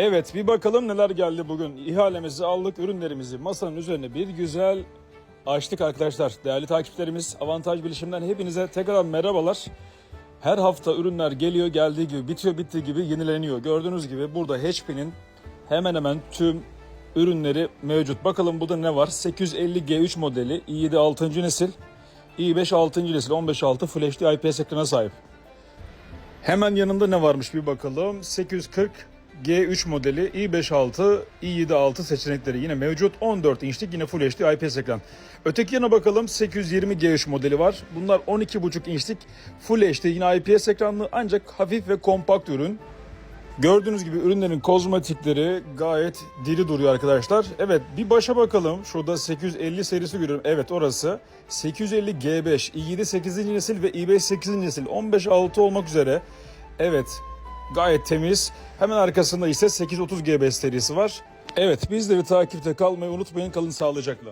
Evet bir bakalım neler geldi bugün. İhalemizi aldık, ürünlerimizi masanın üzerine bir güzel açtık arkadaşlar. Değerli takipçilerimiz Avantaj Bilişim'den hepinize tekrar merhabalar. Her hafta ürünler geliyor geldiği gibi bitiyor bittiği gibi yenileniyor. Gördüğünüz gibi burada HP'nin hemen hemen tüm ürünleri mevcut. Bakalım burada ne var? 850 G3 modeli i7 6. nesil, i5 6. nesil 15.6 Full HD IPS ekrana sahip. Hemen yanında ne varmış bir bakalım. 840 G3 modeli i5.6, i7.6 seçenekleri yine mevcut. 14 inçlik yine Full HD IPS ekran. Öteki yana bakalım 820 G3 modeli var. Bunlar 12.5 inçlik Full HD yine IPS ekranlı ancak hafif ve kompakt ürün. Gördüğünüz gibi ürünlerin kozmetikleri gayet diri duruyor arkadaşlar. Evet bir başa bakalım. Şurada 850 serisi görüyorum. Evet orası. 850 G5, i7 8. nesil ve i5 8. nesil 15.6 olmak üzere. Evet gayet temiz. Hemen arkasında ise 830 G5 serisi var. Evet bizleri takipte kalmayı unutmayın. Kalın sağlıcakla.